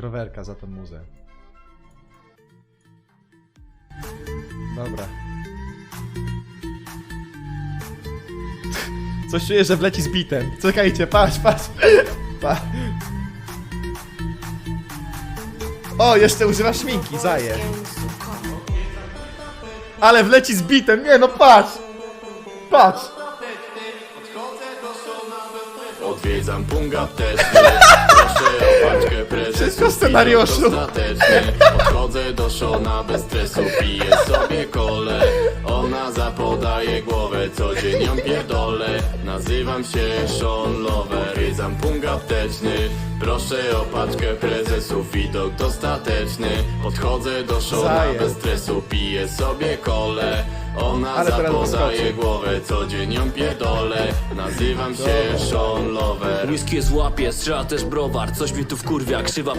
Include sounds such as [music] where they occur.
rowerka za tą muzę. Dobra. Coś czuję, że wleci z bitem. Czekajcie, patrz, patrz. Pa. O, jeszcze używa szminki, zaje. Ale wleci z bitem, nie no patrz! Patrz! Odwiedzam punkt apteczny [laughs] Wszystko scenariuszu. dostatecznie Podchodzę do Szona bez stresu Piję sobie kole. Ona zapodaje głowę Codziennie ją pierdolę. Nazywam się Sean Lover Odwiedzam punkt apteczny. Proszę o paczkę prezesów Widok dostateczny Podchodzę do Szona Zaję. bez stresu Piję sobie kole. Ona Ale teraz zapodaje wyskoczy. głowę, codziennie ją pierdolę. Nazywam się Sean Lover. Whisky jest w łapie, strzela też browar. Coś mi tu wkurwia, krzywa